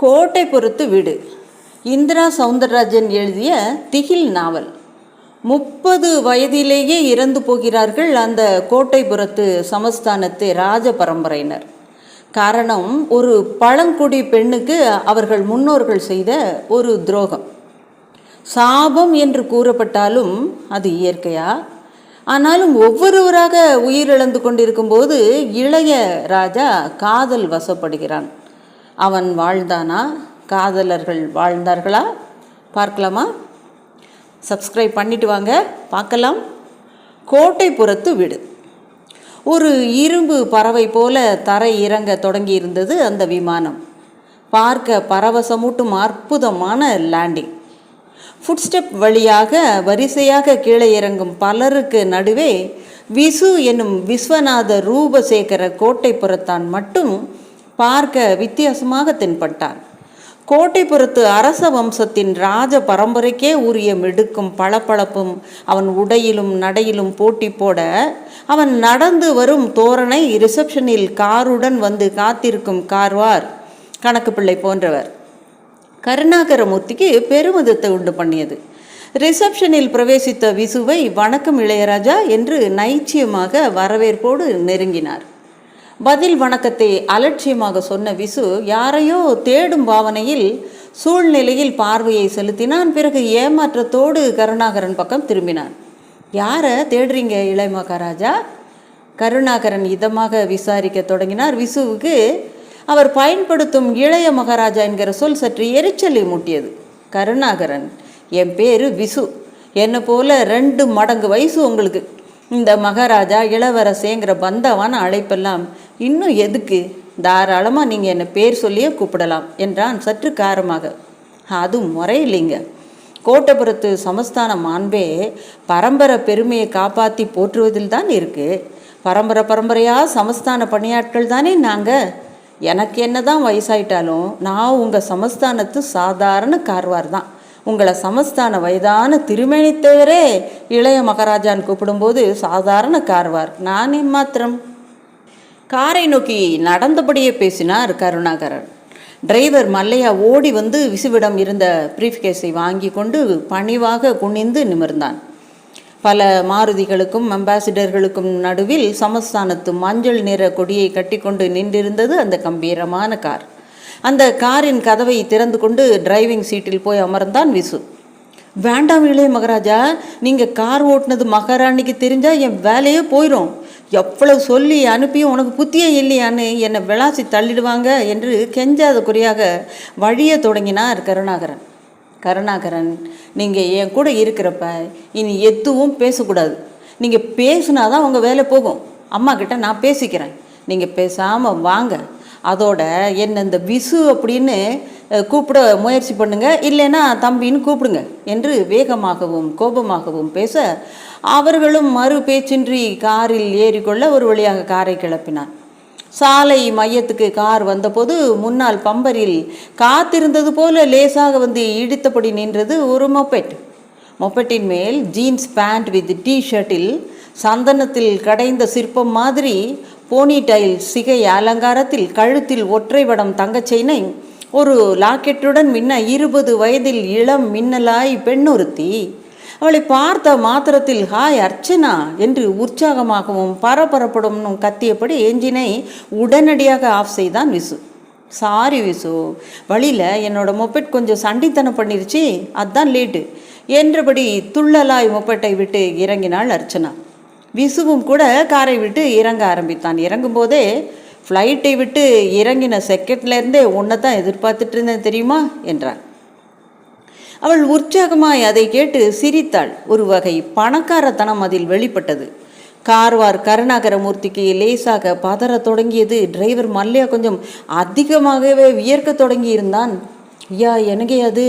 கோட்டை பொறுத்து வீடு. இந்திரா சவுந்தரராஜன் எழுதிய திகில் நாவல். முப்பது வயதிலேயே இறந்து போகிறார்கள் அந்த கோட்டைபுரத்து சமஸ்தானத்து ராஜ பரம்பரையினர். காரணம் ஒரு பழங்குடி பெண்ணுக்கு அவர்கள் முன்னோர்கள் செய்த ஒரு துரோகம். சாபம் என்று கூறப்பட்டாலும் அது இயற்கையா? ஆனாலும் ஒவ்வொருவராக உயிரிழந்து கொண்டிருக்கும்போது இளைய ராஜா காதல் வசப்படுகிறான். அவன் வாழ்ந்தானா? காதலர்கள் வாழ்ந்தார்களா? பார்க்கலாமா? சப்ஸ்கிரைப் பண்ணிட்டு வாங்க. பார்க்கலாம். கோட்டைப்புறத்து வீடு. ஒரு இரும்பு பறவை போல தரை இறங்க தொடங்கி இருந்தது அந்த விமானம். பார்க்க பரவசமூட்டும் அற்புதமான லேண்டிங் ஃபுட்ஸ்டெப் வழியாக வரிசையாக கீழே இறங்கும் பலருக்கு நடுவே விசு என்னும் விஸ்வநாத ரூபசேகர கோட்டைப்புறத்தான் மட்டும் பார்க்க வித்தியாசமாக தென்பட்டான் கோட்டைப்புறத்து அரச வம்சத்தின் ராஜ பரம்பரைக்கே உரிய மிடுக்கும் பளபளப்பும் அவன் உடையிலும் நடையிலும் போட்டி போட அவன் நடந்து வரும் தோரணை ரிசப்ஷனில் காருடன் வந்து காத்திருக்கும் கார்வார் கணக்கு பிள்ளை போன்றவர். கருணாகரமூர்த்திக்கு பெருமிதத்தை உண்டு பண்ணியது. ரிசப்ஷனில் பிரவேசித்த விசுவை வணக்கம் இளையராஜா என்று நைச்சியமாக வரவேற்போடு நெருங்கினார். பதில் வணக்கத்தை அலட்சியமாக சொன்ன விசு யாரையோ தேடும் பாவனையில் சூழ்நிலையில் பார்வையை செலுத்தினான். பிறகு ஏமாற்றத்தோடு கருணாகரன் பக்கம் திரும்பினான். யாரை தேடுறீங்க இளைய மகாராஜா? கருணாகரன் இதமாக விசாரிக்க தொடங்கினார். விசுவுக்கு அவர் பயன்படுத்தும் இளைய மகாராஜா என்கிற சொல் சற்று எரிச்சலை மூட்டியது. கருணாகரன் என் பேர் விசு. என்னை போல ரெண்டு மடங்கு வயசு உங்களுக்கு. இந்த மகாராஜா இளவரசேங்கிற பந்தவான அழைப்பெல்லாம் இன்னும் எதுக்கு? தாராளமாக நீங்கள் என்னை பேர் சொல்லியே கூப்பிடலாம் என்றான் சற்று காரமாக. அது முறையில்லைங்க. கோட்டபுரத்து சமஸ்தான மாண்பே பரம்பரை பெருமையை காப்பாற்றி போற்றுவதில் தான் இருக்குது பரம்பரை பரம்பரையாக சமஸ்தான பணியாட்கள் தானே நாங்கள் எனக்கு என்ன தான் வயசாயிட்டாலும் நான் உங்கள் சமஸ்தானத்து சாதாரண கார்வார் தான். உங்களை சமஸ்தான வயதான திருமேனித்தேவரே இளைய மகாராஜான்னு கூப்பிடும்போது சாதாரண கார்வார். நான் மாத்திரம். காரை நோக்கி நடந்தபடியே பேசினார் கருணாகரன். டிரைவர் மல்லையா ஓடி வந்து விசுவிடம் இருந்த பிரீஃப்கேஸை வாங்கி கொண்டு பணிவாக குனிந்து நிமிர்ந்தான். பல மாருதிகளுக்கும் அம்பாசிடர்களுக்கும் நடுவில் சமஸ்தானத்து மஞ்சள் நிற கொடியை கட்டிக்கொண்டு நின்றிருந்தது அந்த கம்பீரமான கார். அந்த காரின் கதவை திறந்து கொண்டு டிரைவிங் சீட்டில் போய் அமர்ந்தான் விசு. வேண்டாம் இளைய மகாராஜா நீங்கள் கார் ஓட்டுனது மகாராணிக்கு தெரிஞ்சால் என் வேலையே போயிடும் எவ்வளவு சொல்லி அனுப்பியும் உனக்கு புத்தியே இல்லையான்னு என்னை விளாசி தள்ளிடுவாங்க என்று கெஞ்சாத குறையாக வழிய தொடங்கினார் கருணாகரன். கருணாகரன் நீங்கள் என் கூட இருக்கிறப்ப இனி எதுவும் பேசக்கூடாது. நீங்கள் பேசுனாதான் உங்கள் வேலை போகும். அம்மா கிட்ட நான் பேசிக்கிறேன். நீங்கள் பேசாமல் வாங்க. அதோட என்ன இந்த விசு அப்படின்னு கூப்பிட முயற்சி பண்ணுங்க. இல்லைன்னா தம்பின்னு கூப்பிடுங்க என்று வேகமாகவும் கோபமாகவும் பேச அவர்களும் மறு பேச்சின்றி காரில் ஏறிக்கொள்ள ஒரு வழியாக காரை கிளப்பினான் சாலை மையத்துக்கு கார் வந்தபோது முன்னால் பம்பரில் காத்திருந்தது போல லேசாக வந்து இடித்தபடி நின்றது ஒரு மொப்பெட். மொப்பெட்டின் மேல் ஜீன்ஸ் பேண்ட் வித் டி ஷர்ட்டில் சந்தனத்தில் கடைந்த சிற்பம் மாதிரி போனிடைல் சிகை அலங்காரத்தில் கழுத்தில் ஒற்றை வடம் தங்கச் செயினை ஒரு லாக்கெட்டுடன் மின்ன இருபது வயதில் இளம் மின்னலாய் பெண்ணொருத்தி. அவளை பார்த்த மாத்திரத்தில் ஹாய் அர்ச்சனா என்று உற்சாகமாகவும் பரபரப்படும் கத்தியபடி என்ஜினை உடனடியாக ஆஃப் செய்தான் விசு. சாரி விசு வழியில் என்னோட மொப்பெட் கொஞ்சம் சண்டித்தனம் பண்ணிருச்சு அதுதான் லேட்டு என்றபடி துள்ளலாய் மொப்பெட்டை விட்டு இறங்கினாள் அர்ச்சனா. விசுவும் கூட காரை விட்டு இறங்க ஆரம்பித்தான். இறங்கும்போதே ஃப்ளைட்டை விட்டு இறங்கின செகண்ட்லேருந்தே உன்னை தான் எதிர்பார்த்துட்டு இருந்தேன் தெரியுமா? என்றான் அவள் உற்சாகமாய் அதை கேட்டு சிரித்தாள். ஒரு வகை பணக்காரத்தனம் அதில் வெளிப்பட்டது. கார்வார் கருணாகரமூர்த்திக்கு லேசாக பதறத் தொடங்கியது. டிரைவர் மல்லையா கொஞ்சம் அதிகமாகவே வியர்க்க தொடங்கி இருந்தான் ஐயா எனக்கே அது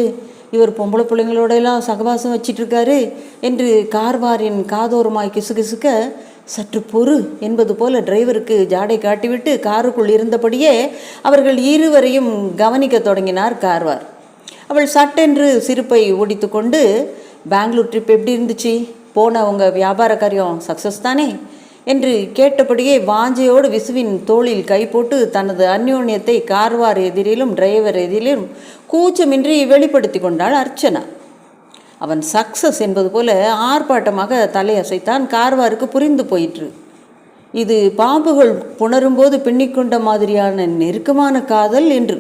இவர் பொம்பளை பிள்ளைங்களோட எல்லாம் சகவாசம் வச்சிட்ருக்காரு என்று கார்வாரின் காதோரமாய் கிசுகிசுக்க சற்று பொறு என்பது போல டிரைவருக்கு ஜாடை காட்டிவிட்டு காருக்குள் இருந்தபடியே அவர்கள் இருவரையும் கவனிக்க தொடங்கினார் கார்வார். அவள் சட்டென்று சிரிப்பை ஒடித்துக்கொண்டு பெங்களூர் ட்ரிப் எப்படி இருந்துச்சு? போன உங்கள் வியாபார காரியம் சக்ஸஸ் தானே? என்று கேட்டபடியே வாஞ்சையோடு விசுவின் தோளில் கை போட்டு தனது அந்யோன்யத்தை கார்வார் எதிரிலும் டிரைவர் எதிரிலும் கூச்சமின்றி வெளிப்படுத்தி கொண்டாள் அர்ச்சனா. அவன் சக்சஸ் என்பது போல ஆர்ப்பாட்டமாக தலையசைத்தான் கார்வாருக்கு புரிந்து போயிற்று. இது பாம்புகள் புணரும்போது பின்னிக்கொண்ட மாதிரியான நெருக்கமான காதல் என்று.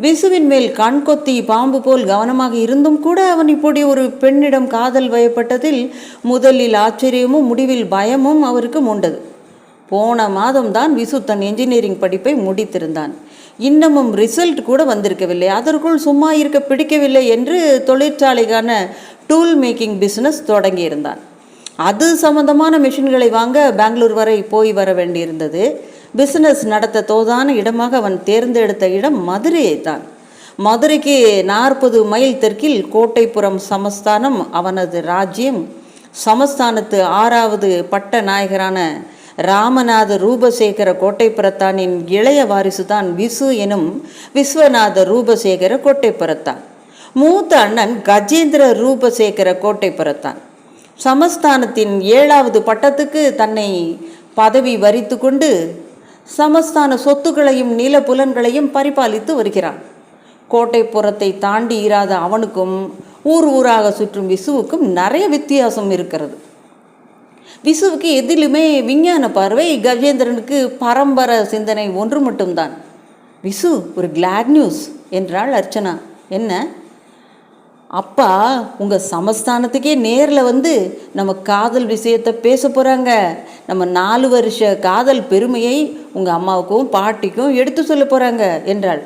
விசுவின் மேல் கண் கொத்தி பாம்பு போல் கவனமாக இருந்தும் கூட அவன் இப்படி ஒரு பெண்ணிடம் காதல் வயப்பட்டதில் முதலில் ஆச்சரியமும் முடிவில் பயமும் அவருக்கு மூண்டது போன மாதம்தான் விசு தன் என்ஜினியரிங் படிப்பை முடித்திருந்தான். இன்னமும் ரிசல்ட் கூட வந்திருக்கவில்லை. அதற்குள் சும்மா இருக்க பிடிக்கவில்லை என்று தொழிற்சாலைக்கான டூல் மேக்கிங் பிஸ்னஸ் தொடங்கியிருந்தான். அது சம்பந்தமான மிஷின்களை வாங்க பெங்களூர் வரை போய் வர வேண்டியிருந்தது. பிசினஸ் நடத்த தோதான இடமாக அவன் தேர்ந்தெடுத்த இடம் மதுரையை தான். மதுரைக்கு நாற்பது மைல் தெற்கில் கோட்டைப்புறம் சமஸ்தானம் அவனது ராஜ்யம். சமஸ்தானத்து ஆறாவது பட்ட நாயகரான ராமநாத ரூபசேகர கோட்டைப்புறத்தானின் இளைய வாரிசுதான் விசு எனும் விஸ்வநாத ரூபசேகர கோட்டைப்புறத்தான். மூத்த அண்ணன் கஜேந்திர ரூபசேகர கோட்டைப்புறத்தான். சமஸ்தானத்தின் ஏழாவது பட்டத்துக்கு தன்னை பதவி வரித்து கொண்டு சமஸ்தான சொத்துக்களையும் நிலப்புலன்களையும் பரிபாலித்து வருகிறான். கோட்டைப்புறத்தை தாண்டி இராத அவனுக்கும் ஊர் ஊராக சுற்றும் விசுவுக்கும் நிறைய வித்தியாசம் இருக்கிறது. விசுவுக்கு எதிலுமே விஞ்ஞான பார்வை கஜேந்திரனுக்கு பரம்பர சிந்தனை ஒன்று மட்டும்தான். விசு ஒரு கிளாட் நியூஸ் என்றாள் அர்ச்சனா. என்ன? அப்பா உங்கள் சமஸ்தானத்துக்கே நேரில் வந்து நம்ம காதல் விஷயத்தை பேச போகிறாங்க நம்ம நாலு வருஷ காதல் பெருமையை உங்கள் அம்மாவுக்கும் பாட்டிக்கும் எடுத்து சொல்ல போகிறாங்க என்றாள்.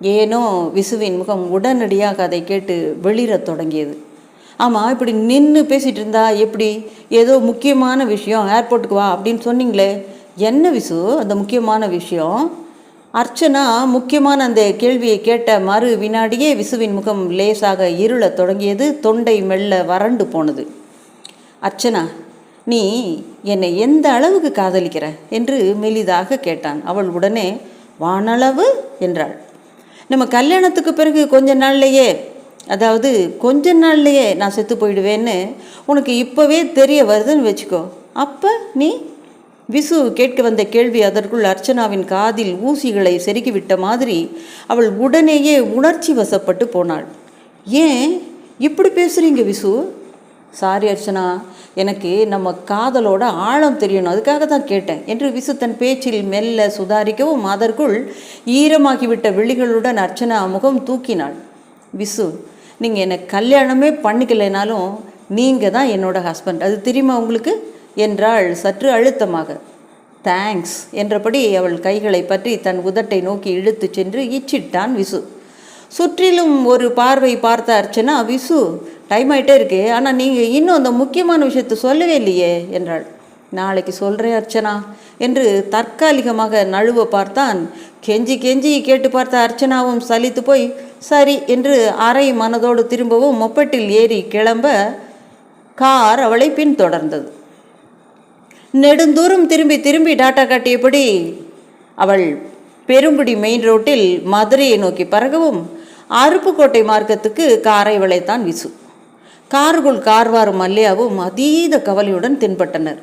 ஏனோ விசுவின் முகம் உடனடியாக அதை கேட்டு வெளிரத் தொடங்கியது. ஆமாம் இப்படி நின்று பேசிகிட்டு இருந்தா எப்படி? ஏதோ முக்கியமான விஷயம் ஏர்போர்ட்டுக்கு வா அப்படின்னு சொன்னீங்களே. என்ன விசு அந்த முக்கியமான விஷயம்? அர்ச்சனா முக்கியமான அந்த கேள்வியை கேட்ட மறு வினாடியே விசுவின் முகம் லேசாக இருளத் தொடங்கியது தொண்டை மெல்ல வறண்டு போனது. அர்ச்சனா நீ என்னை எந்த அளவுக்கு காதலிக்கிற? என்று மெலிதாக கேட்டான். அவள் உடனே வானளவு? என்றாள். நம்ம கல்யாணத்துக்கு பிறகு கொஞ்ச நாள்லையே அதாவது கொஞ்ச நாள்லையே நான் செத்து போயிடுவேன்னு உனக்கு இப்போவே தெரிய வருதுன்னு வச்சுக்கோ. அப்போ நீ விசு கேட்க வந்த கேள்வி அதற்குள் அர்ச்சனாவின் காதில் ஊசிகளை செருகிவிட்ட மாதிரி அவள் உடனேயே உணர்ச்சி வசப்பட்டு போனாள். ஏன்? இப்படி பேசுறீங்க விசு? சாரி அர்ச்சனா எனக்கு நம்ம காதலோட ஆழம் தெரியணும் அதுக்காக தான் கேட்டேன். என்று விசு தன் பேச்சில் மெல்ல சுதாரிக்கவும் அதற்குள் ஈரமாகிவிட்ட விழிகளுடன் அர்ச்சனா முகம் தூக்கினாள். விசு நீங்கள் என்னை கல்யாணமே பண்ணிக்கலைனாலும் நீங்கள் தான் என்னோட ஹஸ்பண்ட் அது தெரியுமா உங்களுக்கு? என்றாள் சற்று அழுத்தமாக. தேங்க்ஸ் என்றபடி அவள் கைகளை பற்றி தன் உதட்டை நோக்கி இழுத்துச் சென்று இச்சிட்டான் விசு. சுற்றிலும் ஒரு பார்வை பார்த்த அர்ச்சனா விசு டைம் ஆயிட்டே இருக்கு ஆனால் நீங்கள் இன்னும் அந்த முக்கியமான விஷயத்தை சொல்லவே இல்லையே என்றாள். நாளைக்கு சொல்கிறேன் அர்ச்சனா என்று தற்காலிகமாக நழுவ பார்த்தான். கெஞ்சி கெஞ்சி கேட்டு பார்த்த அர்ச்சனாவும் சலித்து போய் சரி என்று அரை மனதோடு திரும்பவும் மொப்பட்டில் ஏறி கிளம்ப கார் அவளை பின்தொடர்ந்தது. நெடுந்தூரம் திரும்பி திரும்பி டாட்டா காட்டியபடி அவள் பெருங்குடி மெயின் ரோட்டில் மதுரையை நோக்கி பறகவும் அருப்புக்கோட்டை மார்க்கத்துக்கு காரை வளைத்தான் விசு. காருக்குள் கார்வார் மல்லியாவும் அதீத கவலையுடன் தென்பட்டனர்.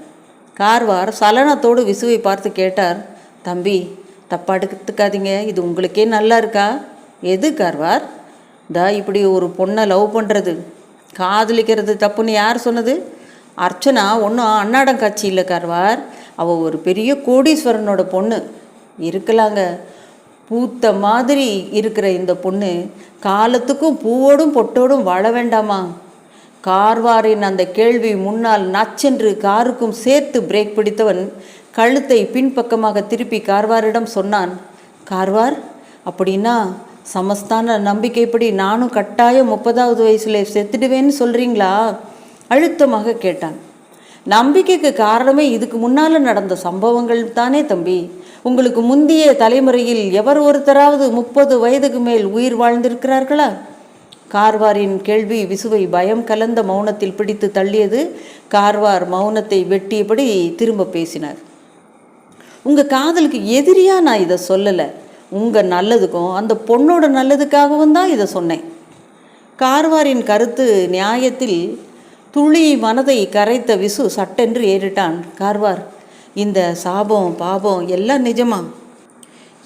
கார்வார் சலனத்தோடு விசுவை பார்த்து கேட்டார் தம்பி தப்பா எடுத்துக்காதீங்க இது உங்களுக்கே நல்லா இருக்கா? எது கார்வார்? தா இப்படி ஒரு பொண்ணை லவ் பண்ணுறது காதலிக்கிறது தப்புன்னு யார் சொன்னது? அர்ச்சனா ஒன்றும் அன்னாடம் காட்சியில் கருவார் கார்வார். அவள் ஒரு பெரிய கோடீஸ்வரனோட பொண்ணு. இருக்கலாங்க. பூத்த மாதிரி இருக்கிற இந்த பொண்ணு காலத்துக்கும் பூவோடும் பொட்டோடும் வாழ வேண்டாமா? கார்வாரின் அந்த கேள்வி முன்னால் நச்சென்று காருக்கும் சேர்த்து பிரேக் பிடித்தவன் கழுத்தை பின்பக்கமாக திருப்பி கார்வாரிடம் சொன்னான் கார்வார் அப்படின்னா சமஸ்தான நம்பிக்கைப்படி நானும் கட்டாயம் முப்பதாவது வயசுல செத்துடுவேன்னு சொல்கிறீங்களா அழுத்தமாக கேட்டான். நம்பிக்கைக்கு காரணமே இதுக்கு முன்னால் நடந்த சம்பவங்கள் தானே தம்பி. உங்களுக்கு முந்தைய தலைமுறையில் எவர் ஒருத்தராவது முப்பது வயதுக்கு மேல் உயிர் வாழ்ந்திருக்கிறார்களா? கார்வாரின் கேள்வி விசுவை பயம் கலந்த மௌனத்தில் பிடித்து தள்ளியது கார்வார் மௌனத்தை வெட்டியபடி திரும்ப பேசினார். உங்கள் காதலுக்கு எதிரியாக நான் இதை சொல்லலை. உங்கள் நல்லதுக்கும் அந்த பொண்ணோட நல்லதுக்காகவும் தான் இதை சொன்னேன். கார்வாரின் கருத்து நியாயத்தில் துளி மனதை கரைத்த விசு சட்டென்று ஏறிட்டான். கார்வார் இந்த சாபம் பாபம் எல்லாம் நிஜமா?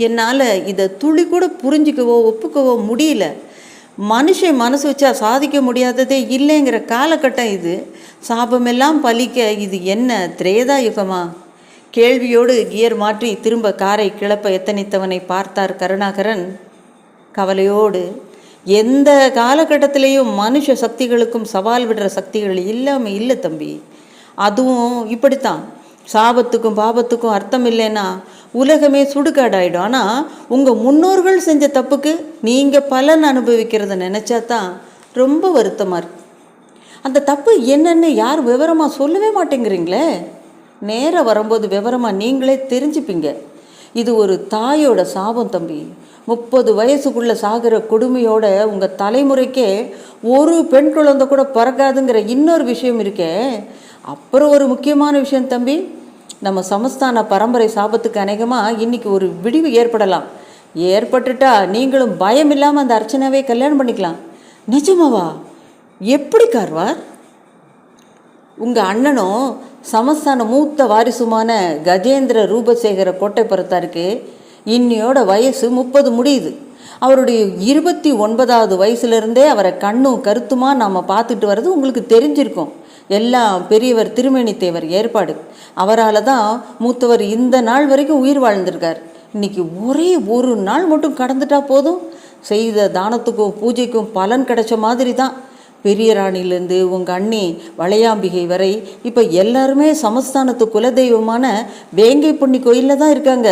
என்னால் இதை துளி கூட புரிஞ்சுக்கவோ ஒப்புக்கவோ முடியல. மனுஷன் மனசு வச்சா சாதிக்க முடியாததே இல்லைங்கிற காலகட்டம் இது. சாபமெல்லாம் பலிக்க இது என்ன திரேதா யுகமா கேள்வியோடு கியர் மாற்றி திரும்ப காரை கிளப்ப எத்தனித்தவனை பார்த்தார் கருணாகரன். கவலையோடு எந்த காலகட்டத்திலையும் மனுஷ சக்திகளுக்கும் சவால் விடுற சக்திகள் இல்லாமல் இல்லை தம்பி. அதுவும் இப்படித்தான். சாபத்துக்கும் பாபத்துக்கும் அர்த்தம் இல்லைன்னா உலகமே சுடுகாடாயிடும். ஆனால் உங்கள் முன்னோர்கள் செஞ்ச தப்புக்கு நீங்கள் பலன் அனுபவிக்கிறத நினச்சா தான் ரொம்ப வருத்தமாக இருக்கு. அந்த தப்பு என்னன்னு யார் விவரமாக சொல்லவே மாட்டேங்கிறீங்களே? நேராக வரும்போது விவரமாக நீங்களே தெரிஞ்சுப்பீங்க. இது ஒரு தாயோட சாபம் தம்பி. முப்பது வயசுக்குள்ளே சாகிற கொடுமையோட உங்கள் தலைமுறைக்கே ஒரு பெண் குழந்தை கூட பிறக்காதுங்கிற இன்னொரு விஷயம் இருக்கே. அப்புறம் ஒரு முக்கியமான விஷயம் தம்பி. நம்ம சமஸ்தான பரம்பரை சாபத்துக்கு அநேகமாக இன்றைக்கி ஒரு விடிவு ஏற்படலாம். ஏற்பட்டுட்டா நீங்களும் பயம் இல்லாமல் அந்த அர்ச்சனாவே கல்யாணம் பண்ணிக்கலாம். நிஜமாவா? எப்படி கார்வார்? உங்கள் அண்ணனும் சமஸ்தான மூத்த வாரிசுமான கஜேந்திர ரூபசேகர கோட்டைப்புறத்தாருக்கு இன்னியோட வயசு முப்பது முடியுது. அவருடைய இருபத்தி ஒன்பதாவது வயசுலேருந்தே அவரை கண்ணும் கருத்துமாக நாம் பார்த்துட்டு வர்றது உங்களுக்கு தெரிஞ்சிருக்கும். எல்லாம் பெரியவர் திருமேணித்தேவர் ஏற்பாடு. அவரால் தான் மூத்தவர் இந்த நாள் வரைக்கும் உயிர் வாழ்ந்திருக்கார். இன்னைக்கு ஒரே ஒரு நாள் மட்டும் கடந்துட்டா போதும். செய்த தானத்துக்கும் பூஜைக்கும் பலன் கிடைச்ச மாதிரி தான் பெரிய ராணிலேருந்து உங்கள் அண்ணி வளையாம்பிகை வரை இப்போ எல்லாருமே சமஸ்தானத்து குலதெய்வமான வேங்கை பொன்னி கோயிலில் தான் இருக்காங்க.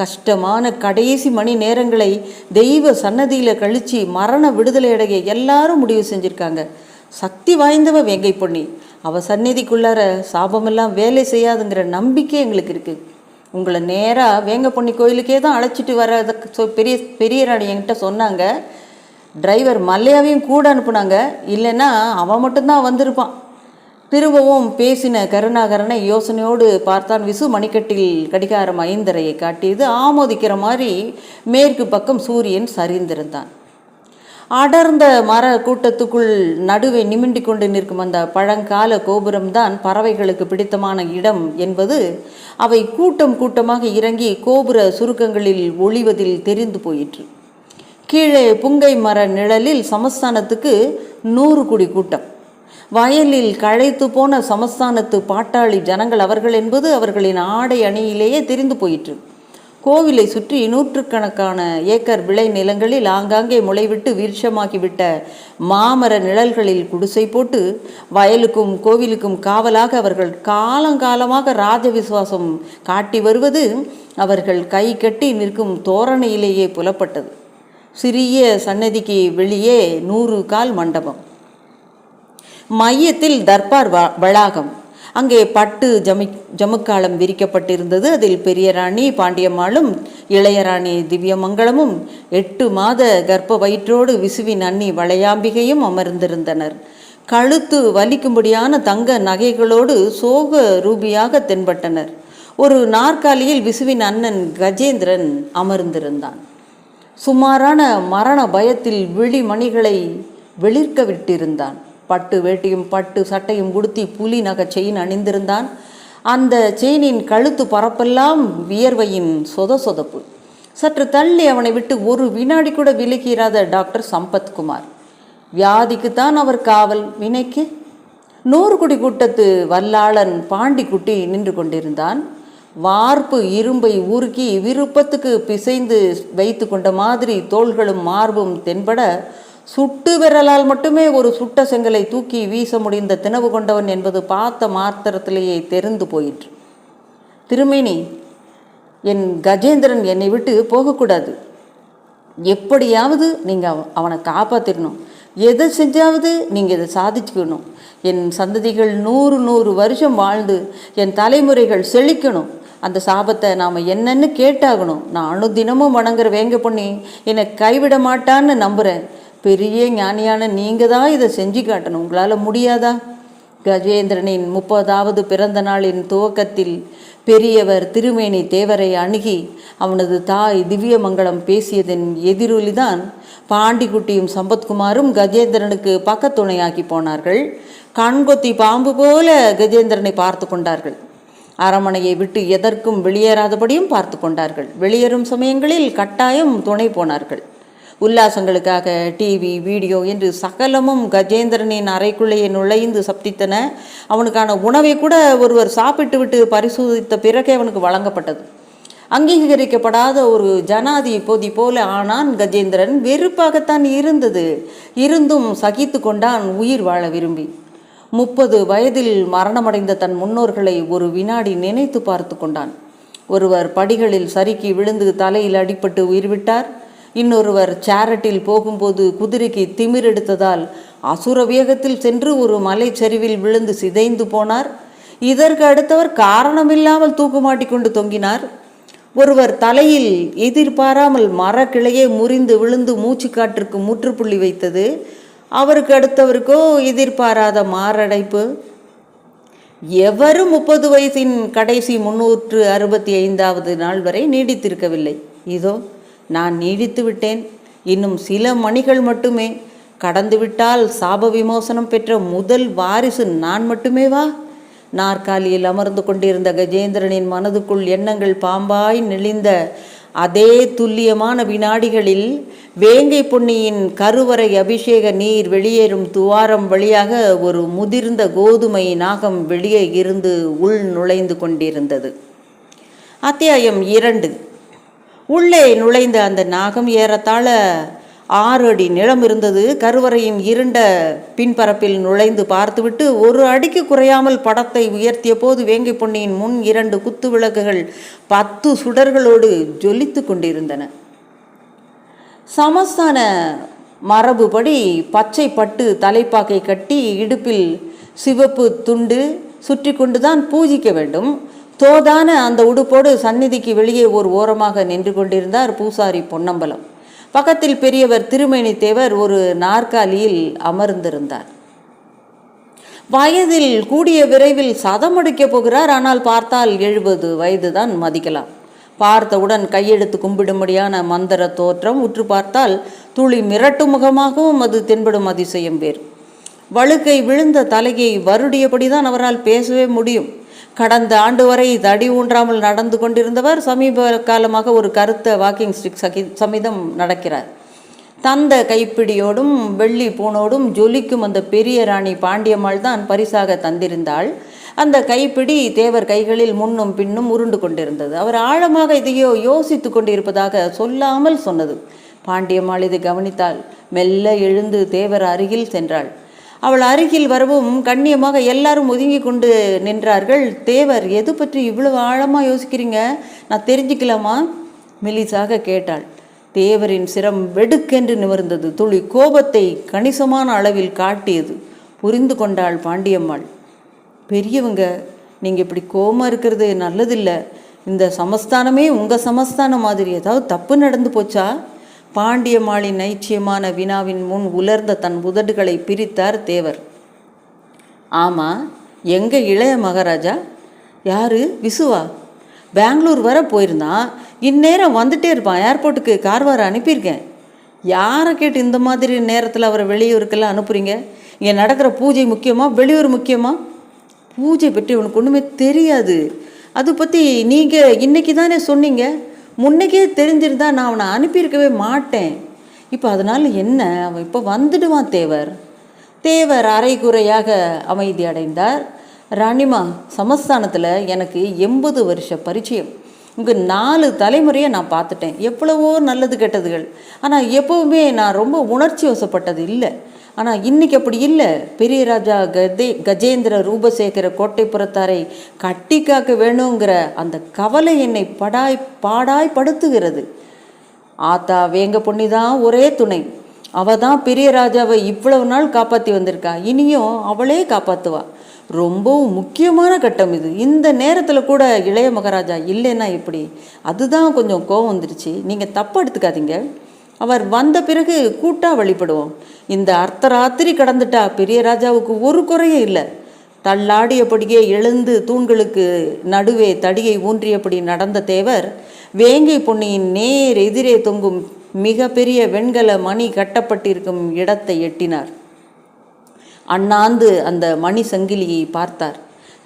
கஷ்டமான கடைசி மணி நேரங்களை தெய்வ சன்னதியில் கழித்து மரண விடுதலை அடைய எல்லாரும் முடிவு செஞ்சுருக்காங்க. சக்தி வாய்ந்தவ வேங்கை பொன்னி. அவள் சந்நிதிக்குள்ளார சாபமெல்லாம் வேலை செய்யாதுங்கிற நம்பிக்கை எங்களுக்கு இருக்குது உங்களை நேராக வேங்க பொன்னி கோயிலுக்கே தான் அழைச்சிட்டு வர பெரிய பெரிய ராணி என்கிட்ட சொன்னாங்க. டிரைவர் மல்லையாவையும் கூட அனுப்புனாங்க. இல்லைன்னா அவன் மட்டும்தான் வந்திருப்பான். திரும்பவும் பேசின கருணாகரனை யோசனையோடு பார்த்தான் விசு. மணிக்கட்டில் கடிகாரம் ஐந்தரையை காட்டியது ஆமோதிக்கிற மாதிரி மேற்கு பக்கம் சூரியன் சரிந்திருந்தான். அடர்ந்த மர கூட்டத்துக்குள் நடுவே நிமிண்டி கொண்டு நிற்கும் அந்த பழங்கால கோபுரம்தான் பறவைகளுக்கு பிடித்தமான இடம் என்பது அவை கூட்டம் கூட்டமாக இறங்கி கோபுர சுருக்கங்களில் ஒளிவதில் தெரிந்து போயிற்று. கீழே புங்கை மர நிழலில் சமஸ்தானத்துக்கு நூறு குடி கூட்டம். வயலில் களைத்து போன சமஸ்தானத்து பாட்டாளி ஜனங்கள் அவர்கள் என்பது அவர்களின் ஆடை அணியிலேயே தெரிந்து போயிற்று. கோவிலை சுற்றி நூற்றுக்கணக்கான ஏக்கர் விளை நிலங்களில் ஆங்காங்கே முளைவிட்டு விருட்சமாக்கிவிட்ட மாமர நிழல்களில் குடிசை போட்டு வயலுக்கும் கோவிலுக்கும் காவலாக அவர்கள் காலங்காலமாக ராஜ விசுவாசம் காட்டி வருவது அவர்கள் கை கட்டி நிற்கும் தோரணையிலேயே புலப்பட்டது. சிறிய சன்னதிக்கு வெளியே நூறு கால் மண்டபம். மையத்தில் தர்பார் வ- வளாகம். அங்கே பட்டு ஜமி ஜமுக்காலம் விரிக்கப்பட்டிருந்தது. அதில் பெரிய ராணி பாண்டியம்மாளும் இளையராணி திவ்யமங்கலமும் எட்டு மாத கர்ப்ப வயிற்றோடு விசுவின் அன்னி வளையாம்பிகையும் அமர்ந்திருந்தனர். கழுத்து வலிக்கும்படியான தங்க நகைகளோடு சோக ரூபியாக தென்பட்டனர். ஒரு நாற்காலியில் விசுவின் அண்ணன் கஜேந்திரன் அமர்ந்திருந்தான். சுமாரான மரண பயத்தில் விழி மணிகளை வெளிர்க்க விட்டிருந்தான் பட்டு வேட்டியும் பட்டு சட்டையும் உடுத்தி புலி நகை செயின் அணிந்திருந்தான். அந்த செயினின் கழுத்து பரப்பெல்லாம் வியர்வையின் சொத சொதப்பு. சற்று தள்ளி அவனை விட்டு ஒரு வினாடி கூட விலகிறாத டாக்டர் சம்பத்குமார். வியாதிக்குத்தான் அவர் காவல் வினைக்கு? நூறு குடி கூட்டத்து வல்லாளன் பாண்டிக்குட்டி நின்று கொண்டிருந்தான். வார்ப்பு இரும்பை உருக்கி விருப்பத்துக்கு பிசைந்து வைத்து கொண்ட மாதிரி தோள்களும் மார்பும் தென்பட சுட்டு விரலால் மட்டுமே ஒரு சுட்ட செங்கலை தூக்கி வீச முடிந்த தினவு கொண்டவன் என்பது பார்த்த மாத்திரத்திலேயே தெரிந்து போயிற்று. திருமேனி என் கஜேந்திரன் என்னை விட்டு போகக்கூடாது. எப்படியாவது நீங்கள் அவனை காப்பாற்றிடணும் எதை செஞ்சாவது நீங்கள் இதை சாதிச்சுக்கணும். என் சந்ததிகள் நூறு நூறு வருஷம் வாழ்ந்து என் தலைமுறைகள் செழிக்கணும். அந்த சாபத்தை நாம் என்னன்னு கேட்டாகணும். நான் அனுதினமும் வணங்குற வேங்க பொண்ணி என்னை கைவிட மாட்டான்னு நம்புகிறேன் பெரிய ஞானியான நீங்கள் தான் இதை செஞ்சு காட்டணும். உங்களால் முடியாதா? கஜேந்திரனின் முப்பதாவது பிறந்த நாளின் துவக்கத்தில் பெரியவர் திருமேனி தேவரை அணுகி அவனது தாய் திவ்யமங்கலம் பேசியதன் எதிரொலிதான் பாண்டிக்குட்டியும் சம்பத்குமாரும் கஜேந்திரனுக்கு பக்கத்துணையாக்கி போனார்கள். கண்கொத்தி பாம்பு போல கஜேந்திரனை பார்த்து கொண்டார்கள். அரமனையை விட்டு எதற்கும் வெளியேறாதபடியும் பார்த்து கொண்டார்கள். வெளியேறும் சமயங்களில் கட்டாயம் துணை போனார்கள். உல்லாசங்களுக்காக டிவி வீடியோ என்று சகலமும் கஜேந்திரனின் அறைக்குள்ளேயே நுழைந்து சப்தித்தன அவனுக்கான உணவை கூட ஒருவர் சாப்பிட்டு விட்டு பரிசோதித்த பிறகே அவனுக்கு வழங்கப்பட்டது. அங்கீகரிக்கப்படாத ஒரு ஜனாதி பொதி போல ஆனான் கஜேந்திரன். வெறுப்பாகத்தான் இருந்தது. இருந்தும் சகித்து கொண்டான். உயிர் வாழ விரும்பி. முப்பது வயதில் மரணமடைந்த தன் முன்னோர்களை ஒரு வினாடி நினைத்து பார்த்து கொண்டான். ஒருவர் படிகளில் சறுக்கி விழுந்து தலையில் அடிபட்டு உயிர்விட்டார். இன்னொருவர் சேரட்டில் போகும்போது குதிரைக்கு திமிர் எடுத்ததால் அசுர வேகத்தில் சென்று ஒரு மலைச்சரிவில் விழுந்து சிதைந்து போனார். இதற்கு அடுத்தவர் காரணமில்லாமல் தூக்கு கொண்டு தொங்கினார். ஒருவர் தலையில் எதிர்பாராமல் மரக்கிளையே முறிந்து விழுந்து மூச்சுக்காற்றுக்கு முற்றுப்புள்ளி வைத்தது. அவருக்கு அடுத்தவருக்கோ எதிர்பாராத மாரடைப்பு. எவரும் முப்பது வயசின் கடைசி முன்னூற்று அறுபத்தி ஐந்தாவது நாள் வரை நீடித்திருக்கவில்லை. இதோ நான் நீடித்து விட்டேன். இன்னும் சில மணிகள் மட்டுமே. கடந்துவிட்டால் சாப விமோசனம் பெற்ற முதல் வாரிசு நான் மட்டுமே வா. நாற்காலியில் அமர்ந்து கொண்டிருந்த கஜேந்திரனின் மனதுக்குள் எண்ணங்கள் பாம்பாய் நெளிந்த அதே துல்லியமான வினாடிகளில் வேங்கை பொன்னியின் கருவறை அபிஷேக நீர் வெளியேறும் துவாரம் வழியாக ஒரு முதிர்ந்த கோதுமை நாகம் வெளியே இருந்து உள் நுழைந்து கொண்டிருந்தது. அத்தியாயம் இரண்டு. உள்ளே நுழைந்த அந்த நாகம் ஏறத்தாழ ஆறு அடி நிலம் இருந்தது. கருவறையின் இருண்ட பின்பரப்பில் நுழைந்து பார்த்துவிட்டு ஒரு அடிக்கு குறையாமல் படத்தை உயர்த்திய போது வேங்கை பொன்னியின் முன் இரண்டு குத்து விளக்குகள் பத்து சுடர்களோடு ஜொலித்து கொண்டிருந்தன. சமஸ்தான மரபுபடி பச்சை பட்டு தலைப்பாக்கை கட்டி இடுப்பில் சிவப்பு துண்டு சுற்றி கொண்டுதான் பூஜிக்க வேண்டும். தோதான அந்த உடுப்போடு சந்நிதிக்கு வெளியே ஒரு ஓரமாக நின்று கொண்டிருந்தார் பூசாரி பொன்னம்பலம். பக்கத்தில் பெரியவர் திருமேனித்தேவர் ஒரு நாற்காலியில் அமர்ந்திருந்தார். வயதில் கூடிய விரைவில் சதம் அடிக்கப் போகிறார். ஆனால் பார்த்தால் எழுபது வயதுதான் மதிக்கலாம். பார்த்தவுடன் கையெடுத்து கும்பிடும்படியான மந்திர தோற்றம் உற்று பார்த்தால் துளி மிரட்டு முகமாகவும் அது தென்படும் அதிசயம் வேறு. வழுக்கை விழுந்த தலையை வருடியபடிதான் அவரால் பேசவே முடியும். கடந்த ஆண்டு வரை தடி ஊன்றாமல் நடந்து கொண்டிருந்தவர் சமீப காலமாக ஒரு கருத்த வாக்கிங் ஸ்டிக் சகி சமிதம் நடக்கிறார். தந்த கைப்பிடியோடும் வெள்ளி பூனோடும் ஜொலிக்கும் அந்த பெரிய ராணி பாண்டியம்மாள் தான் பரிசாக தந்திருந்தாள். அந்த கைப்பிடி தேவர் கைகளில் முன்னும் பின்னும் உருண்டு கொண்டிருந்தது. அவர் ஆழமாக இதையோ யோசித்து கொண்டிருப்பதாக சொல்லாமல் சொன்னது. பாண்டியம்மாள் இதை கவனித்தாள். மெல்ல எழுந்து தேவர் அருகில் சென்றாள். அவள் அருகில் வரவும் கண்ணியமாக எல்லாரும் ஒதுங்கி கொண்டு நின்றார்கள். தேவர் எது பற்றி இவ்வளவு ஆழமாக யோசிக்கிறீங்க? நான் தெரிஞ்சுக்கலாமா? மெலிசாக கேட்டாள். தேவரின் சிரம் வெடுக்கென்று நிமிர்ந்தது. துளி கோபத்தை கணிசமான அளவில் காட்டியது. புரிந்து கொண்டாள் பாண்டியம்மாள். பெரியவங்க நீங்கள் இப்படி கோபமாக இருக்கிறது நல்லதில்லை. இந்த சமஸ்தானமே உங்கள் சமஸ்தானம் மாதிரி. ஏதாவது தப்பு நடந்து போச்சா? பாண்டியமாளின் நைச்சியமான வினாவின் முன் உலர்ந்த தன் உதடுகளை பிரித்தார் தேவர். ஆமாம் எங்க இளைய மகாராஜா? யாரு? விசுவா? பெங்களூர் வர போயிருந்தான் இந்நேரம் வந்துட்டே இருப்பான். ஏர்போர்ட்டுக்கு கார்வார அனுப்பியிருக்கேன். யாரை கேட்டு இந்த மாதிரி நேரத்தில் அவரை வெளியூருக்கெல்லாம் அனுப்புறீங்க? இங்கே நடக்கிற பூஜை முக்கியமா? வெளியூர் முக்கியமா? பூஜை பற்றி உனக்கு ஒன்றுமே தெரியாது. அது பற்றி நீங்கள் இன்றைக்கி தானே சொன்னீங்க? முன்னைக்கே தெரிஞ்சிருந்தா நான் அவனை அனுப்பியிருக்கவே மாட்டேன். இப்போ அதனால் என்ன? அவன் இப்போ வந்துடுவான் தேவர். தேவர் அரைகுறையாக அமைதி அடைந்தார். ராணிமா சமஸ்தானத்தில் எனக்கு எண்பது வருஷ பரிச்சயம். இங்கே நாலு தலைமுறையை நான் பார்த்துட்டேன். எவ்வளவோ நல்லது கெட்டதுகள். ஆனால் எப்போவுமே நான் ரொம்ப உணர்ச்சி வசப்பட்டது இல்லை. ஆனால் இன்னைக்கு அப்படி இல்லை. பெரிய ராஜா கதே கஜேந்திர ரூபசேகர கோட்டைப்புறத்தாரை கட்டி காக்க வேணுங்கிற அந்த கவலை என்னை படாய் பாடாய் படுத்துகிறது. ஆத்தா வேங்க பொண்ணி தான் ஒரே துணை. அவள் தான் பெரிய ராஜாவை இவ்வளவு நாள் காப்பாற்றி வந்திருக்கா. இனியும் அவளே காப்பாற்றுவா ரொம்பவும் முக்கியமான கட்டம் இது. இந்த நேரத்தில் கூட இளைய மகாராஜா இல்லைன்னா எப்படி? அதுதான் கொஞ்சம் கோவம் வந்துருச்சு. நீங்கள் தப்பு எடுத்துக்காதீங்க. அவர் வந்த பிறகு கூட்டா வழிபடுவோம். இந்த அர்த்தராத்திரி கடந்துட்டா பெரிய ராஜாவுக்கு ஒரு குறையும் இல்லை. தள்ளாடியபடியே எழுந்து தூண்களுக்கு நடுவே தடியை ஊன்றியபடி நடந்த தேவர் வேங்கை பொன்னியின் நேர் எதிரே தொங்கும் மிக பெரிய வெண்கல மணி கட்டப்பட்டிருக்கும் இடத்தை எட்டினார். அண்ணாந்து அந்த மணி சங்கிலியை பார்த்தார்.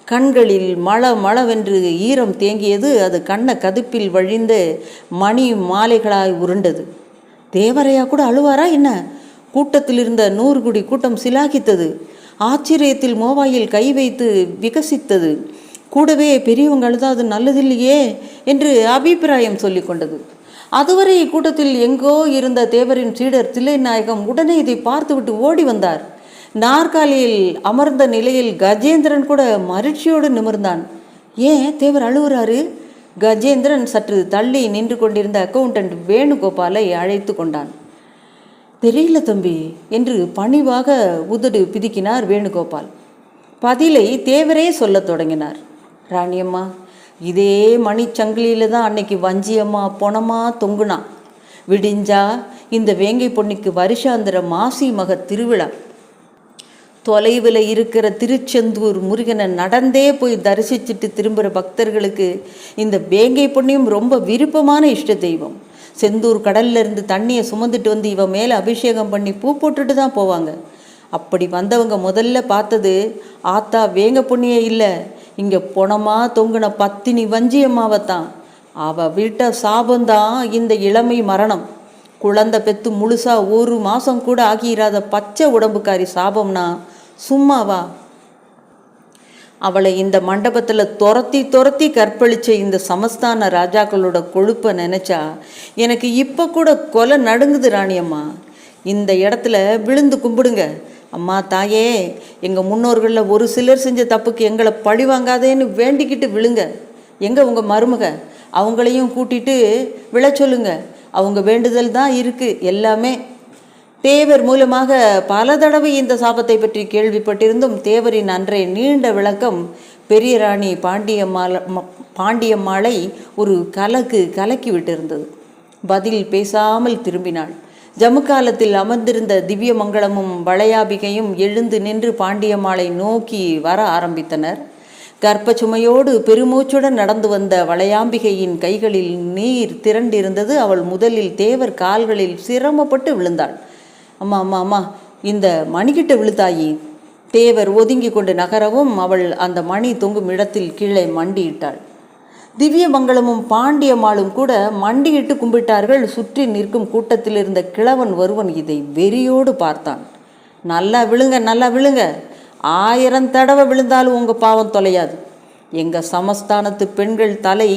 கண்களில் மழ மழவென்று ஈரம் தேங்கியது அது கண்ண கதுப்பில் வழிந்து மணி மாலைகளாய் உருண்டது. தேவரையா கூட அழுவாரா என்ன? கூட்டத்தில் இருந்த நூறு குடி கூட்டம் சிலாகித்தது. ஆச்சரியத்தில் மோவாயில் கை வைத்து விகசித்தது. கூடவே பெரியவங்க அழுதா அது நல்லதில்லையே என்று அபிப்பிராயம் சொல்லி கொண்டது அதுவரை கூட்டத்தில் எங்கோ இருந்த தேவரின் சீடர் தில்லைநாயகம் உடனே இதை பார்த்துவிட்டு ஓடி வந்தார். நாற்காலியில் அமர்ந்த நிலையில் கஜேந்திரன் கூட மகிழ்ச்சியோடு நிமிர்ந்தான். ஏன் தேவர் அழுகுறாரு கஜேந்திரன் சற்று தள்ளி நின்று கொண்டிருந்த அக்கவுண்டன்ட் வேணுகோபாலை அழைத்து கொண்டான். தெரியல தம்பி என்று பணிவாக உதடு பிதுக்கினார் வேணுகோபால். பதிலை தேவரே சொல்லத் தொடங்கினார். ராணியம்மா இதே மணிச்சங்கிலியில் தான் அன்னைக்கு வஞ்சியம்மா பொணமா தொங்குனா விடிஞ்சா இந்த வேங்கை பொண்ணுக்கு வருஷாந்திர மாசி மக திருவிழா. தொலைவில் இருக்கிற திருச்செந்தூர் முருகனை நடந்தே போய் தரிசிச்சுட்டு திரும்புகிற பக்தர்களுக்கு இந்த வேங்கை பொண்ணையும் ரொம்ப விருப்பமான இஷ்ட தெய்வம். செந்தூர் கடல்ல இருந்து தண்ணியை சுமந்துட்டு வந்து இவன் மேலே அபிஷேகம் பண்ணி பூ போட்டுட்டு தான் போவாங்க. அப்படி வந்தவங்க முதல்ல பார்த்தது ஆத்தா வேங்க பொண்ணியே இல்லை. இங்கே பொணமா தொங்குன பத்தினி வஞ்சியம்மாவைத்தான் அவள் விட்ட சாபந்தான் இந்த இளமை மரணம். குழந்தை பெற்று முழுசாக ஒரு மாதம் கூட ஆகிராத பச்சை உடம்புக்காரி சாபம்னா சும்மாவா? அவளை இந்த மண்டபத்தில் துரத்தி துரத்தி கற்பழிச்ச இந்த சமஸ்தான ராஜாக்களோட கொழுப்பை நினச்சா எனக்கு இப்போ கூட கொலை நடுங்குது ராணியம்மா. இந்த இடத்துல விழுந்து கும்பிடுங்க. அம்மா தாயே எங்கள் முன்னோர்களில் ஒரு சிலர் செஞ்ச தப்புக்கு எங்களை பழி வாங்காதேன்னு வேண்டிக்கிட்டு விழுங்க. எங்கே உங்கள் மருமக? அவங்களையும் கூட்டிட்டு விழ சொல்லுங்க. அவங்க வேண்டுதல் தான் இருக்குது எல்லாமே தேவர் மூலமாக பல தடவை இந்த சாபத்தை பற்றி கேள்விப்பட்டிருந்தும் தேவரின் அன்றைய நீண்ட விளக்கம் பெரிய ராணி பாண்டியம்மாள் பாண்டியம்மாளை ஒரு கலக்கு கலக்கி விட்டிருந்தது பதில் பேசாமல் திரும்பினாள். ஜமுக்காலத்தில் அமர்ந்திருந்த திவ்யமங்கலமும் வளையாபிகையும் எழுந்து நின்று பாண்டியம்மாளை நோக்கி வர ஆரம்பித்தனர். கர்ப்பச்சுமையோடு பெருமூச்சுடன் நடந்து வந்த வளையாம்பிகையின் கைகளில் நீர் திரண்டிருந்தது. அவள் முதலில் தேவர் கால்களில் சிரமப்பட்டு விழுந்தாள். அம்மா அம்மா அம்மா இந்த மணிக்கிட்ட விழுத்தாயி தேவர் ஒதுங்கி கொண்டு நகரவும் அவள் அந்த மணி தொங்கும் இடத்தில் கீழே மண்டியிட்டாள். திவ்யமங்கலமும் பாண்டியம்மாளும் கூட மண்டியிட்டு கும்பிட்டார்கள். சுற்றி நிற்கும் கூட்டத்தில் இருந்த கிழவன் ஒருவன் இதை வெறியோடு பார்த்தான். நல்லா விழுங்க நல்லா விழுங்க. ஆயிரம் தடவை விழுந்தாலும் உங்கள் பாவம் தொலையாது. எங்கள் சமஸ்தானத்து பெண்கள் தலை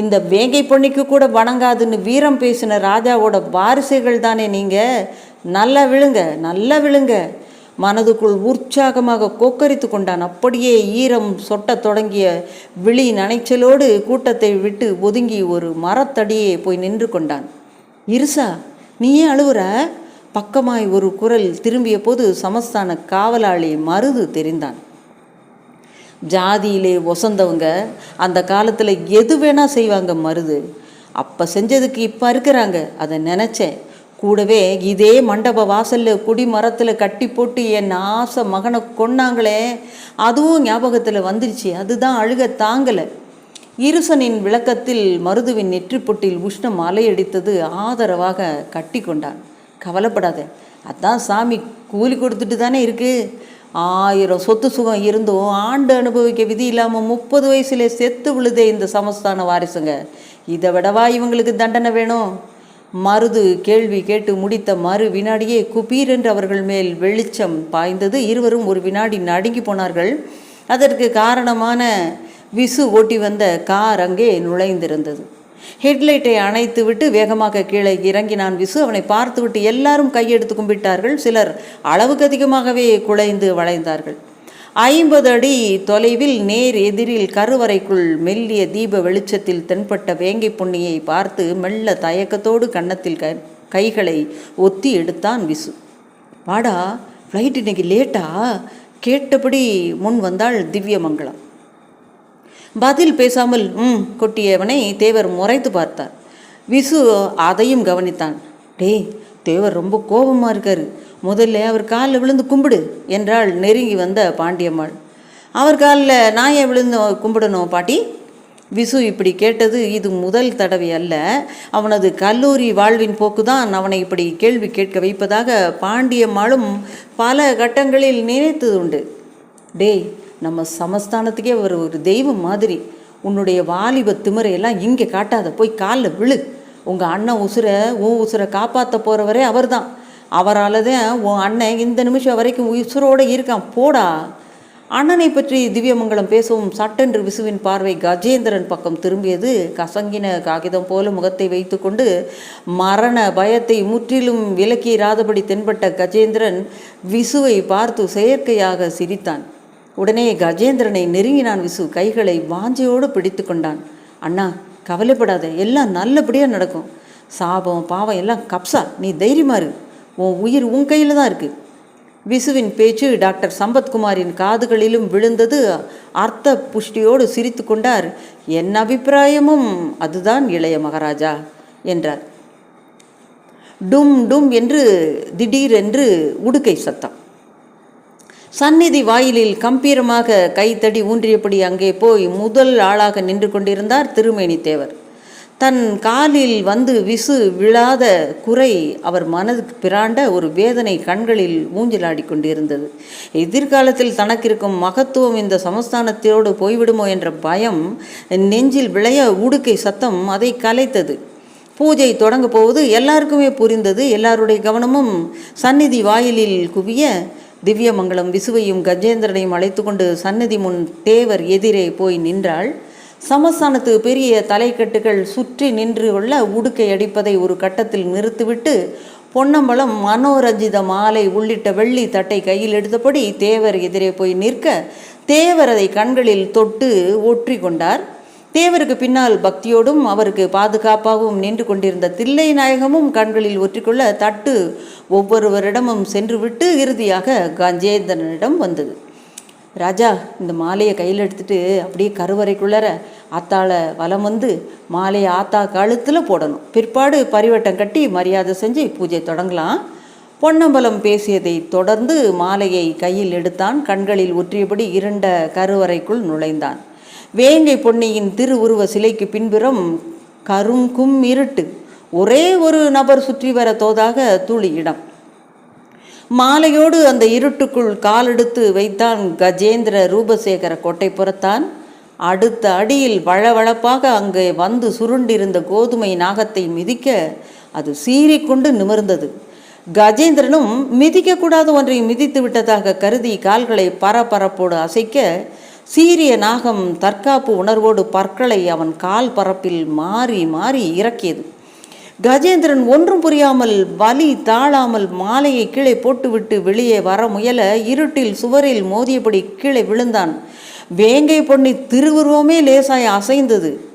இந்த வேங்கை பொண்ணிக்கு கூட வணங்காதுன்னு வீரம் பேசின ராஜாவோட வாரிசுகள் தானே நீங்கள் நல்லா விழுங்க நல்லா விழுங்க. மனதுக்குள் உற்சாகமாக கொக்கரித்து கொண்டான். அப்படியே ஈரம் சொட்டத் தொடங்கிய விழி நனைச்சலோடு கூட்டத்தை விட்டு ஒதுங்கி ஒரு மரத்தடியே போய் நின்று கொண்டான். இருசா நீ ஏன் அழுவுற? பக்கமாய் ஒரு குரல் திரும்பிய போது சமஸ்தான காவலாளி மருது தெரிந்தான். ஜாதியிலே ஒசந்தவங்க அந்த காலத்தில் எது வேணால் செய்வாங்க மருது. அப்போ செஞ்சதுக்கு இப்போ இருக்கிறாங்க அதை நினச்சேன். கூடவே இதே மண்டப வாசலில் குடி மரத்தில் கட்டி போட்டு என் ஆசை மகனை கொன்னாங்களே அதுவும் ஞாபகத்தில் வந்துருச்சு. அதுதான் அழுக தாங்கலை. இருசனின் விளக்கத்தில் மருதுவின் நெற்றிப்பொட்டில் உஷ்ணம் அலையடித்தது ஆதரவாக கட்டி கொண்டான். கவலைப்படாத அதான் சாமி கூலி கொடுத்துட்டு தானே இருக்குது ஆயிரம் சொத்து சுகம் இருந்தும் ஆண்டு அனுபவிக்க விதி இல்லாமல் முப்பது வயசுல செத்து விழுதே இந்த சமஸ்தான வாரிசுங்க. இதை விடவா இவங்களுக்கு தண்டனை வேணும்? மருது கேள்வி கேட்டு முடித்த மறு வினாடியே குபீர் என்று அவர்கள் மேல் வெளிச்சம் பாய்ந்தது. இருவரும் ஒரு வினாடி நடுங்கி போனார்கள். அதற்கு காரணமான விசு ஓட்டி வந்த கார் அங்கே நுழைந்திருந்தது. ஹெட்லைட்டை அணைத்து விட்டு வேகமாக கீழே இறங்கினான் விசு. அவனை பார்த்துவிட்டு எல்லாரும் கையெடுத்து கும்பிட்டார்கள். சிலர் அளவுக்கு அதிகமாகவே குலைந்து வளைந்தார்கள். ஐம்பது அடி தொலைவில் நேர் எதிரில் கருவறைக்குள் மெல்லிய தீப வெளிச்சத்தில் தென்பட்ட வேங்கை பொன்னியை பார்த்து மெல்ல தயக்கத்தோடு கன்னத்தில் க கைகளை ஒத்தி எடுத்தான் விசு. வாடா ஃப்ளைட் இன்னைக்கு லேட்டா கேட்டபடி முன் வந்தாள் திவ்யமங்கலம். பதில் பேசாமல் ம் கொட்டியவனை தேவர் முறைத்து பார்த்தார். விசு அதையும் கவனித்தான். டேய் தேவர் ரொம்ப கோபமாக இருக்கார். முதல்ல அவர் காலில் விழுந்து கும்பிடு என்றாள் நெருங்கி வந்த பாண்டியம்மாள். அவர் காலில் நான் ஏன் விழுந்து கும்பிடணும் பாட்டி? விசு இப்படி கேட்டது இது முதல் தடவை அல்ல. அவனது கல்லூரி வாழ்வின் போக்குதான் அவனை இப்படி கேள்வி கேட்க வைப்பதாக பாண்டியம்மாளும் பல கட்டங்களில் நினைத்தது உண்டு. டேய் நம்ம சமஸ்தானத்துக்கே ஒரு ஒரு தெய்வம் மாதிரி. உன்னுடைய வாலிப திமிரையெல்லாம் இங்கே காட்டாத. போய் காலில் விழு. உங்கள் அண்ணன் உசுரை உன் உசுரை காப்பாற்ற போகிறவரே அவர்தான். அவரால் தான் உன் அண்ணன் இந்த நிமிஷம் வரைக்கும் உசுரோடு இருக்கான். போடா. அண்ணனை பற்றி திவ்யமங்கலம் பேசவும் சட்டென்று விசுவின் பார்வை கஜேந்திரன் பக்கம் திரும்பியது. கசங்கின காகிதம் போல முகத்தை வைத்துக்கொண்டு மரண பயத்தை முற்றிலும் விலக்கிராதபடி தென்பட்ட கஜேந்திரன் விசுவை பார்த்து செயற்கையாக சிரித்தான். உடனே கஜேந்திரனை நெருங்கினான் விசு. கைகளை வாஞ்சையோடு பிடித்து கொண்டான் அண்ணா கவலைப்படாத எல்லாம் நல்லபடியாக நடக்கும். சாபம் பாவம் எல்லாம் கப்சா நீ தைரியமா இரு. உன் உயிர் உன் கையில் தான் இருக்குது விசுவின் பேச்சு டாக்டர் சம்பத்குமாரின் காதுகளிலும் விழுந்தது. அர்த்த புஷ்டியோடு சிரித்து கொண்டார். என் அபிப்பிராயமும் அதுதான் இளைய மகாராஜா என்றார். டும் டும் என்று திடீரென்று உடுக்கை சத்தம். சந்நிதி வாயிலில் கம்பீரமாக கைத்தடி ஊன்றியபடி அங்கே போய் முதல் ஆளாக நின்று கொண்டிருந்தார் திருமேனித்தேவர். தன் காலில் வந்து விசு விழாத குறை அவர் மனதுக்கு பிராண்ட ஒரு வேதனை கண்களில் ஊஞ்சலாடி கொண்டிருந்தது. எதிர்காலத்தில் தனக்கிருக்கும் மகத்துவம் இந்த சமஸ்தானத்தோடு போய்விடுமோ என்ற பயம் நெஞ்சில் விளைய உடுக்கை சத்தம் அதை கலைத்தது. பூஜை தொடங்க போவது எல்லாருக்குமே புரிந்தது. எல்லாருடைய கவனமும் சந்நிதி வாயிலில் குவிய திவ்யமங்கலம் விசுவையும் கஜேந்திரனையும் அழைத்து கொண்டு சன்னதி முன் தேவர் எதிரே போய் நின்றாள். சமஸ்தானத்து பெரிய தலைக்கட்டுகள் சுற்றி நின்று கொள்ள உடுக்கை அடிப்பதை ஒரு கட்டத்தில் நிறுத்திவிட்டு பொன்னம்பலம் மனோரஞ்சித மாலை உள்ளிட்ட வெள்ளி தட்டை கையில் எடுத்தபடி தேவர் எதிரே போய் நிற்க தேவர் அதை கண்களில் தொட்டு ஒற்றி கொண்டார் தேவருக்கு பின்னால் பக்தியோடும் அவருக்கு பாதுகாப்பாகவும் நின்று கொண்டிருந்த தில்லை நாயகமும் கண்களில் ஒற்றிக்கொள்ள தட்டு ஒவ்வொருவரிடமும் சென்றுவிட்டு இறுதியாக கஜேந்திரனிடம் வந்தது. ராஜா இந்த மாலையை கையில் எடுத்துட்டு அப்படியே கருவறைக்குள்ளற ஆத்தாளை வலம் வந்து மாலையை ஆத்தா கழுத்தில் போடணும். பிற்பாடு பரிவட்டம் கட்டி மரியாதை செஞ்சு பூஜை தொடங்கலாம். பொன்னம்பலம் பேசியதை தொடர்ந்து மாலையை கையில் எடுத்தான். கண்களில் ஒற்றியபடி இருண்ட கருவறைக்குள் நுழைந்தான். வேங்கை பொன்னியின் திருவுருவ சிலைக்கு பின்புறம் கருங்கும் இருட்டு. ஒரே ஒரு நபர் சுற்றி வர தோதாக துளியிடம் இடம். மாலையோடு அந்த இருட்டுக்குள் காலெடுத்து வைத்தான் கஜேந்திர ரூபசேகர கோட்டைப்புறத்தான் அடுத்த அடியில் வளவளப்பாக அங்கே வந்து சுருண்டிருந்த கோதுமை நாகத்தை மிதிக்க அது சீறிக்கொண்டு நிமிர்ந்தது. கஜேந்திரனும் மிதிக்கக்கூடாத ஒன்றை மிதித்து விட்டதாக கருதி கால்களை பரபரப்போடு அசைக்க சீரிய நாகம் தற்காப்பு உணர்வோடு பற்களை அவன் கால் பரப்பில் மாறி மாறி இறக்கியது. கஜேந்திரன் ஒன்றும் புரியாமல் வலி தாழாமல் மாலையை கீழே போட்டுவிட்டு வெளியே வர முயல இருட்டில் சுவரில் மோதியபடி கீழே விழுந்தான். வேங்கை பொன்னி திருவுருவமே லேசாய் அசைந்தது.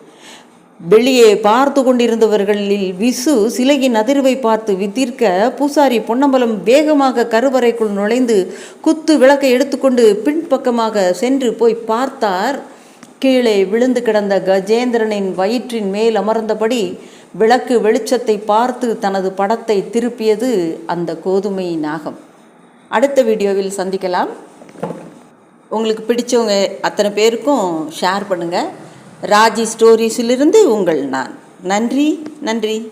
வெளியே பார்த்து கொண்டிருந்தவர்களில் விசு சிலையின் அதிர்வை பார்த்து வித்திர்க்க பூசாரி பொன்னம்பலம் வேகமாக கருவறைக்குள் நுழைந்து குத்து விளக்கை எடுத்துக்கொண்டு பின்பக்கமாக சென்று போய் பார்த்தார். கீழே விழுந்து கிடந்த கஜேந்திரனின் வயிற்றின் மேல் அமர்ந்தபடி விளக்கு வெளிச்சத்தை பார்த்து தனது படத்தை திருப்பியது அந்த கோதுமை நாகம். அடுத்த வீடியோவில் சந்திக்கலாம். உங்களுக்கு பிடிச்சவங்க அத்தனை பேருக்கும் ஷேர் பண்ணுங்கள் ராஜி ஸ்டோரிஸிலிருந்து உங்கள் நான். நன்றி நன்றி.